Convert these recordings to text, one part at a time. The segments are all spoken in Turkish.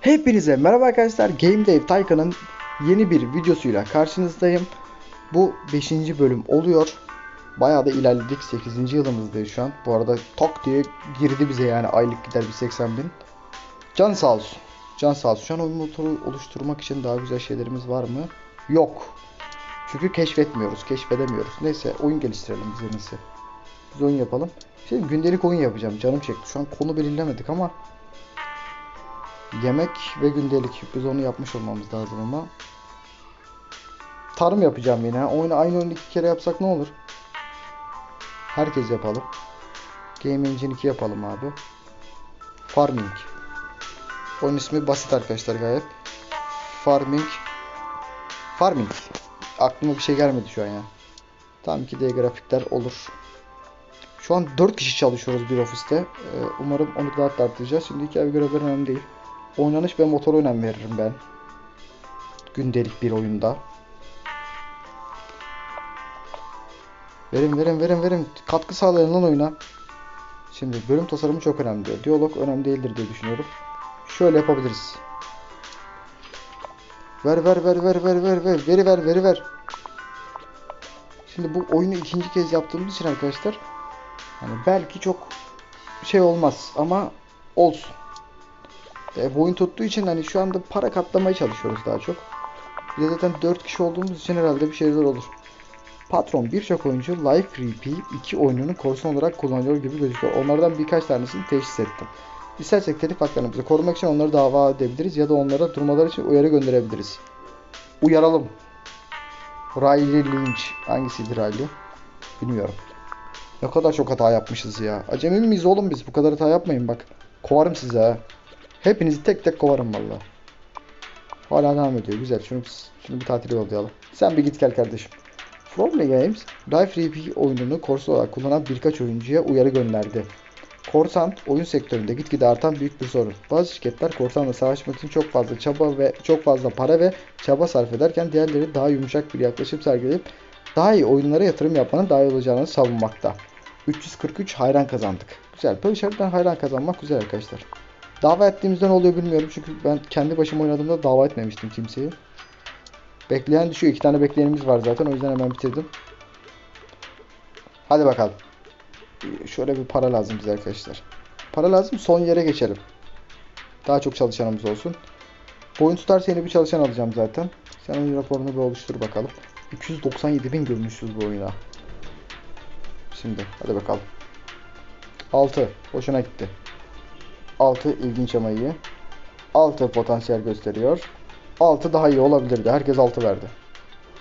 Hepinize merhaba arkadaşlar. Game Dave Taycan'ın yeni bir videosuyla karşınızdayım. Bu 5. bölüm oluyor. Bayağı da ilerledik. 8. yılımızdayız şu an. Bu arada tok diye girdi bize yani aylık gider bir 80 bin. Can sağ olsun. Can sağ olsun. Şu an oyun motoru oluşturmak için daha güzel şeylerimiz var mı? Yok. Çünkü keşfetmiyoruz, keşfedemiyoruz. Neyse oyun geliştirelim biz en. Biz oyun yapalım. Şimdi gündelik oyun yapacağım. Canım çekti. Şu an konu belirlemedik ama Yemek ve gündelik. Biz onu yapmış olmamız lazım ama. Tarım yapacağım yine. Oyunu aynı oyunu iki kere yapsak ne olur? Herkes yapalım. Game Engine 2 yapalım abi. Farming. Oyun ismi basit arkadaşlar gayet. Farming. Farming. Aklıma bir şey gelmedi şu an ya. Tam 2D grafikler olur. Şu an 4 kişi çalışıyoruz bir ofiste. Ee, umarım onu daha da arttıracağız. Şimdi hikaye görevleri önemli değil. Oynanış ve motora önem veririm ben. Gündelik bir oyunda. Verin verin verin verin. Katkı sağlayın lan oyuna. Şimdi bölüm tasarımı çok önemli diyor. Diyalog önemli değildir diye düşünüyorum. Şöyle yapabiliriz. Ver ver ver ver ver ver ver. Veri ver veri ver. Şimdi bu oyunu ikinci kez yaptığımız için arkadaşlar hani belki çok şey olmaz ama olsun. E, bu oyun tuttuğu için hani şu anda para katlamaya çalışıyoruz daha çok. Bir zaten 4 kişi olduğumuz için herhalde bir şeyler olur. Patron birçok oyuncu Life Creepy 2 oyununu korsan olarak kullanıyor gibi gözüküyor. Onlardan birkaç tanesini teşhis ettim. İstersek telif haklarımızı korumak için onları dava edebiliriz ya da onlara durmaları için uyarı gönderebiliriz. Uyaralım. Riley Lynch. Hangisiydi Riley? Bilmiyorum. Ne kadar çok hata yapmışız ya. Acemi miyiz oğlum biz? Bu kadar hata yapmayın bak. Kovarım size ha. Hepinizi tek tek kovarım valla. Hala devam ediyor. Güzel. Şunu, şunu bir tatile yollayalım. Sen bir git gel kardeşim. Fromly Games, Life RP oyununu korsan olarak kullanan birkaç oyuncuya uyarı gönderdi. Korsan, oyun sektöründe gitgide artan büyük bir sorun. Bazı şirketler korsanla savaşmak için çok fazla çaba ve çok fazla para ve çaba sarf ederken diğerleri daha yumuşak bir yaklaşım sergileyip daha iyi oyunlara yatırım yapmanın daha iyi olacağını savunmakta. 343 hayran kazandık. Güzel. Böyle hayran kazanmak güzel arkadaşlar. Dava ettiğimizden oluyor bilmiyorum çünkü ben kendi başıma oynadığımda dava etmemiştim kimseyi. Bekleyen düşüyor. İki tane bekleyenimiz var zaten. O yüzden hemen bitirdim. Hadi bakalım. Şöyle bir para lazım bize arkadaşlar. Para lazım. Son yere geçelim. Daha çok çalışanımız olsun. Boyun tutarsa yeni bir çalışan alacağım zaten. Sen oyun raporunu bir oluştur bakalım. 297 bin görmüşüz bu oyuna. Şimdi hadi bakalım. 6. Hoşuna gitti. 6 ilginç ama iyi. 6 potansiyel gösteriyor. 6 daha iyi olabilirdi. Herkes 6 verdi.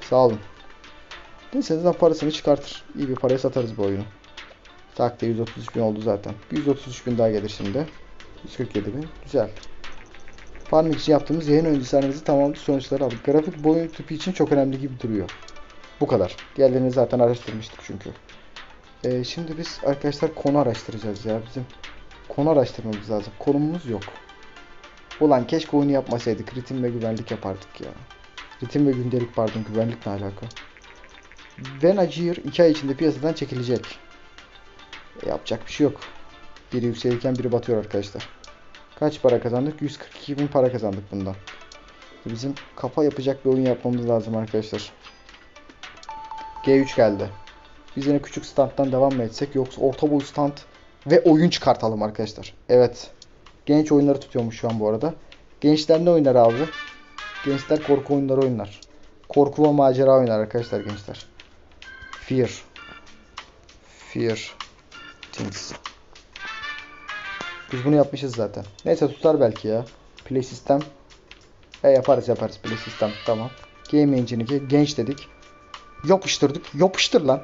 Sağ olun. Neyse zaten parasını çıkartır. İyi bir paraya satarız bu oyunu. Takte 133 bin oldu zaten. 133 bin daha gelir şimdi. 147 bin. Güzel. Farming için yaptığımız yayın öncesi analizi tamamladık sonuçları aldık. Grafik boyun tipi için çok önemli gibi duruyor. Bu kadar. Diğerlerini zaten araştırmıştık çünkü. Ee, şimdi biz arkadaşlar konu araştıracağız ya. Bizim konu araştırmamız lazım. Konumuz yok. Ulan keşke oyunu yapmasaydık. Ritim ve güvenlik yapardık ya. Ritim ve gündelik pardon. Güvenlik ne alaka? Venagir 2 ay içinde piyasadan çekilecek. E, yapacak bir şey yok. Biri yükselirken biri batıyor arkadaşlar. Kaç para kazandık? 142 bin para kazandık bundan. Bizim kafa yapacak bir oyun yapmamız lazım arkadaşlar. G3 geldi. Biz yine küçük standtan devam mı etsek yoksa orta boy stand ve oyun çıkartalım arkadaşlar. Evet. Genç oyunları tutuyormuş şu an bu arada. Gençler ne oynar abi? Gençler korku oyunları oynar. Korku ve macera oynar arkadaşlar gençler. Fear. Fear. Things. Biz bunu yapmışız zaten. Neyse tutar belki ya. Play System. E yaparız yaparız Play System. Tamam. Game Engine 2. Genç dedik. Yapıştırdık. Yapıştır lan.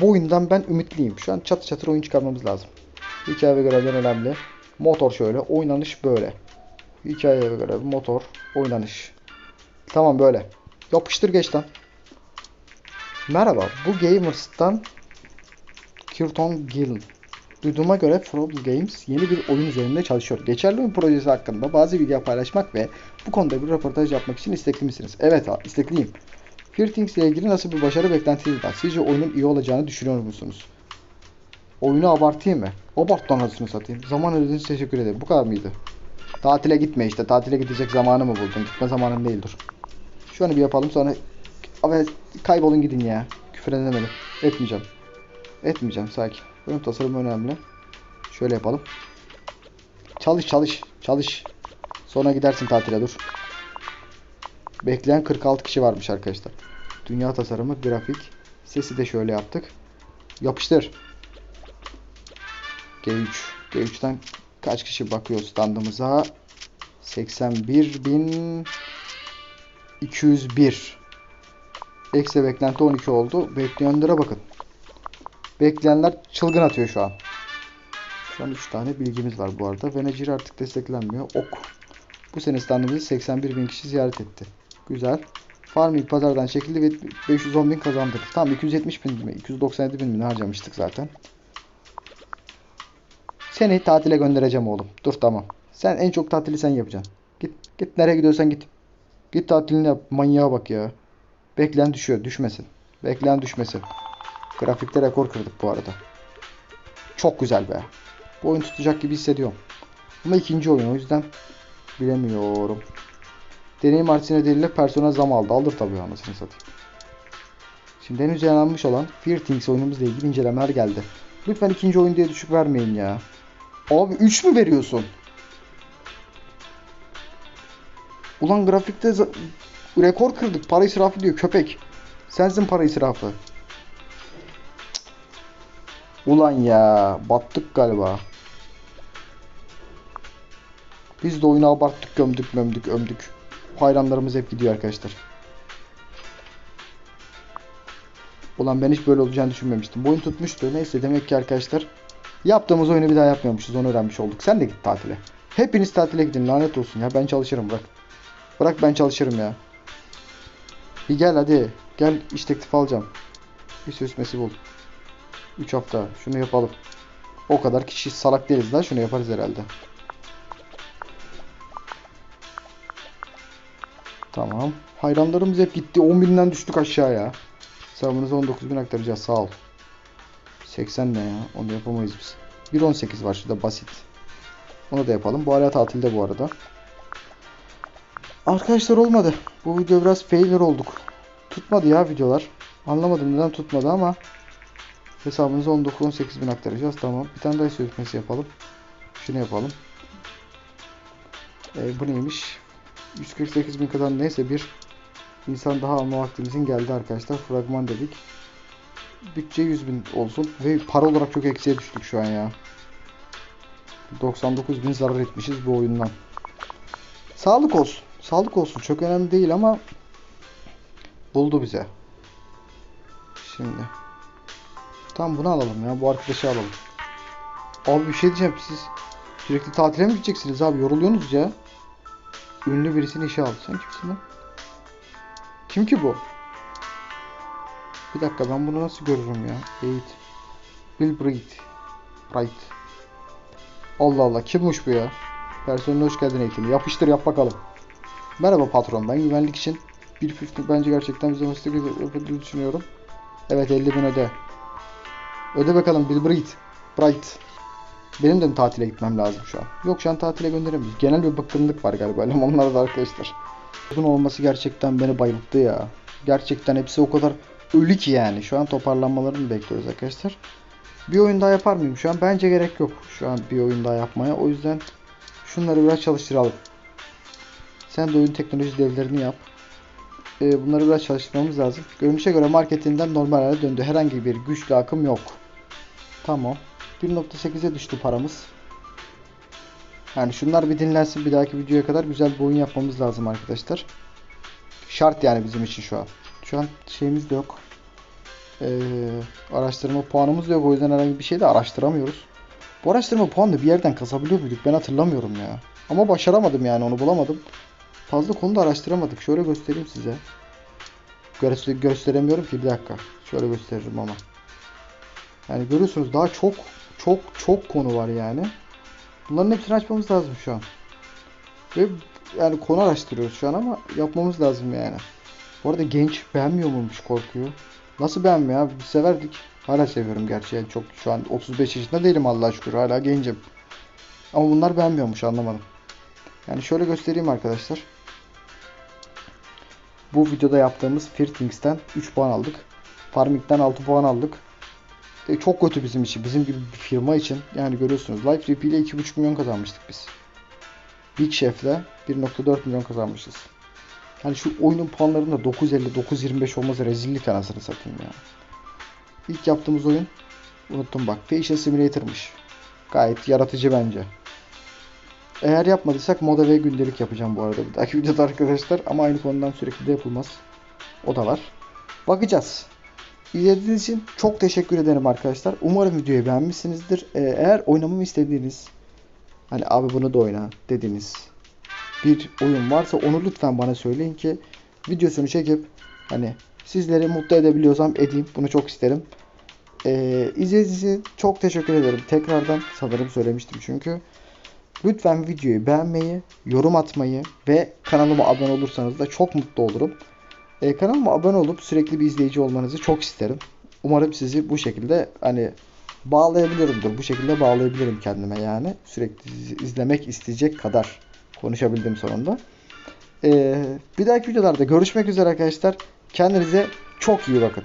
Bu oyundan ben ümitliyim. Şu an çatır çatır oyun çıkarmamız lazım. Hikaye ve görevler önemli. Motor şöyle. Oynanış böyle. Hikaye ve görev. Motor. Oynanış. Tamam böyle. Yapıştır geç lan. Merhaba. Bu Gamers'tan Kirton Gill. Duyduğuma göre Frog Games yeni bir oyun üzerinde çalışıyor. Geçerli oyun projesi hakkında bazı video paylaşmak ve bu konuda bir röportaj yapmak için istekli misiniz? Evet, ha, istekliyim. Fear Things ile ilgili nasıl bir başarı beklentiniz var? Sizce oyunun iyi olacağını düşünüyor musunuz? Oyunu abartayım mı? Abart anasını satayım. Zaman ödediğiniz teşekkür ederim. Bu kadar mıydı? Tatile gitme işte. Tatile gidecek zamanı mı buldun? Gitme zamanın değil dur. Şunu bir yapalım sonra Abi kaybolun gidin ya. Küfür edemedim. Etmeyeceğim. Etmeyeceğim sakin. Benim tasarım önemli. Şöyle yapalım. Çalış çalış. Çalış. Sonra gidersin tatile dur. Bekleyen 46 kişi varmış arkadaşlar. Dünya tasarımı, grafik. Sesi de şöyle yaptık. Yapıştır. G3. G3'ten kaç kişi bakıyor standımıza? 81.201. Eksi beklenti 12 oldu. Bekleyenlere bakın. Bekleyenler çılgın atıyor şu an. Şu an 3 tane bilgimiz var bu arada. Venecir artık desteklenmiyor. Ok. Bu sene standımızı 81 bin kişi ziyaret etti. Güzel. Farming pazardan çekildi ve 510 bin kazandık. Tam 270 bin mi? 297 bin mi harcamıştık zaten. Seni tatile göndereceğim oğlum. Dur tamam. Sen en çok tatili sen yapacaksın. Git git nereye gidiyorsan git. Git tatilini yap. Manyağa bak ya. Bekleyen düşüyor. Düşmesin. Bekleyen düşmesin. Grafikte rekor kırdık bu arada. Çok güzel be. Bu oyun tutacak gibi hissediyorum. Ama ikinci oyun o yüzden bilemiyorum. Deneyim artısı nedeniyle persona zam aldı. Alır tabii anasını satayım. Şimdi henüz yayınlanmış olan Fear Things oyunumuzla ilgili incelemeler geldi. Lütfen ikinci oyun diye düşük vermeyin ya. Abi 3 mü veriyorsun? Ulan grafikte rekor kırdık. Para israfı diyor köpek. Sensin para israfı. Cık. Ulan ya battık galiba. Biz de oyunu abarttık gömdük gömdük ömdük. Hayranlarımız hep gidiyor arkadaşlar. Ulan ben hiç böyle olacağını düşünmemiştim. Bu oyun tutmuştu. Neyse demek ki arkadaşlar yaptığımız oyunu bir daha yapmıyormuşuz. Onu öğrenmiş olduk. Sen de git tatile. Hepiniz tatile gidin. Lanet olsun ya. Ben çalışırım bırak. Bırak ben çalışırım ya. Bir gel hadi. Gel iş teklifi alacağım. Bir sözleşmesi bul. 3 hafta. Şunu yapalım. O kadar kişi salak değiliz lan. Şunu yaparız herhalde. Tamam. Hayranlarımız hep gitti. 10 binden düştük aşağıya. Hesabınıza 19 bin aktaracağız. Sağ ol. 80 ne ya? Onu yapamayız biz. 1.18 var şurada basit. Onu da yapalım. Bu ara tatilde bu arada. Arkadaşlar olmadı. Bu video biraz failure olduk. Tutmadı ya videolar. Anlamadım neden tutmadı ama hesabınıza 19-18 bin aktaracağız. Tamam. Bir tane daha sözleşmesi yapalım. Şunu yapalım. E, bu neymiş? 148 bin kadar neyse bir insan daha alma vaktimizin geldi arkadaşlar. Fragman dedik. Bütçe 100 bin olsun. Ve para olarak çok eksiye düştük şu an ya. 99 bin zarar etmişiz bu oyundan. Sağlık olsun. Sağlık olsun. Çok önemli değil ama buldu bize. Şimdi. Tamam bunu alalım ya. Bu arkadaşı alalım. Abi bir şey diyeceğim. Siz sürekli tatile mi gideceksiniz abi? Yoruluyorsunuz ya. Ünlü birisini işe al. Sen kimsin lan? Kim ki bu? Bir dakika ben bunu nasıl görürüm ya? Eğit. Bill Bright. Bright. Allah Allah kimmiş bu ya? Personeline hoş geldin eğitimi. Yapıştır yap bakalım. Merhaba patron ben güvenlik için bir püf bence gerçekten bize meslek yapıldığını düşünüyorum. Evet 50 bin öde. Öde bakalım Bill Bright. Bright. Benim de tatile gitmem lazım şu an? Yok şu an tatile gönderemeyiz. Genel bir bıkkınlık var galiba elemanlarda arkadaşlar. Uzun olması gerçekten beni bayılttı ya. Gerçekten hepsi o kadar ölü ki yani. Şu an toparlanmalarını bekliyoruz arkadaşlar. Bir oyun daha yapar mıyım şu an? Bence gerek yok şu an bir oyun daha yapmaya. O yüzden şunları biraz çalıştıralım. Sen de oyun teknoloji devlerini yap. Ee, bunları biraz çalıştırmamız lazım. Görünüşe göre marketinden normal hale döndü. Herhangi bir güçlü akım yok. Tamam. 1.8'e düştü paramız. Yani şunlar bir dinlensin bir dahaki videoya kadar güzel bir oyun yapmamız lazım arkadaşlar. Şart yani bizim için şu an. Şu an şeyimiz de yok. Ee, araştırma puanımız da yok. O yüzden herhangi bir şey de araştıramıyoruz. Bu araştırma puanını bir yerden kasabiliyor muyduk? Ben hatırlamıyorum ya. Ama başaramadım yani onu bulamadım. Fazla konuda araştıramadık. Şöyle göstereyim size. Göster gösteremiyorum ki bir dakika. Şöyle gösteririm ama. Yani görüyorsunuz daha çok çok çok konu var yani. Bunların hepsini açmamız lazım şu an. Ve yani konu araştırıyoruz şu an ama yapmamız lazım yani. Bu arada genç beğenmiyor muymuş korkuyor. Nasıl beğenmiyor abi? Biz severdik. Hala seviyorum gerçi. Yani çok şu an 35 yaşında değilim Allah'a şükür. Hala gencim. Ama bunlar beğenmiyormuş anlamadım. Yani şöyle göstereyim arkadaşlar. Bu videoda yaptığımız Firtings'ten 3 puan aldık. Farming'den 6 puan aldık. E, çok kötü bizim için. Bizim gibi bir firma için. Yani görüyorsunuz. Life RP ile 2,5 milyon kazanmıştık biz. Big Chef'le 1.4 milyon kazanmışız. Yani şu oyunun puanlarında 9.50, 9.25 olması rezillik anasını satayım ya. İlk yaptığımız oyun unuttum bak. Facial Simulator'mış. Gayet yaratıcı bence. Eğer yapmadıysak moda ve gündelik yapacağım bu arada. Bir dahaki videoda arkadaşlar. Ama aynı konudan sürekli de yapılmaz. O da var. Bakacağız. İzlediğiniz için çok teşekkür ederim arkadaşlar. Umarım videoyu beğenmişsinizdir. Ee, eğer oynamamı istediğiniz hani abi bunu da oyna dediğiniz bir oyun varsa onu lütfen bana söyleyin ki videosunu çekip hani sizleri mutlu edebiliyorsam edeyim. Bunu çok isterim. Ee, izlediğiniz için çok teşekkür ederim. Tekrardan sanırım söylemiştim çünkü. Lütfen videoyu beğenmeyi, yorum atmayı ve kanalıma abone olursanız da çok mutlu olurum. Ee, kanalıma abone olup sürekli bir izleyici olmanızı çok isterim. Umarım sizi bu şekilde hani bağlayabiliyorumdur. Bu şekilde bağlayabilirim kendime yani. Sürekli iz- izlemek isteyecek kadar konuşabildim sonunda. Ee, bir dahaki videolarda görüşmek üzere arkadaşlar. Kendinize çok iyi bakın.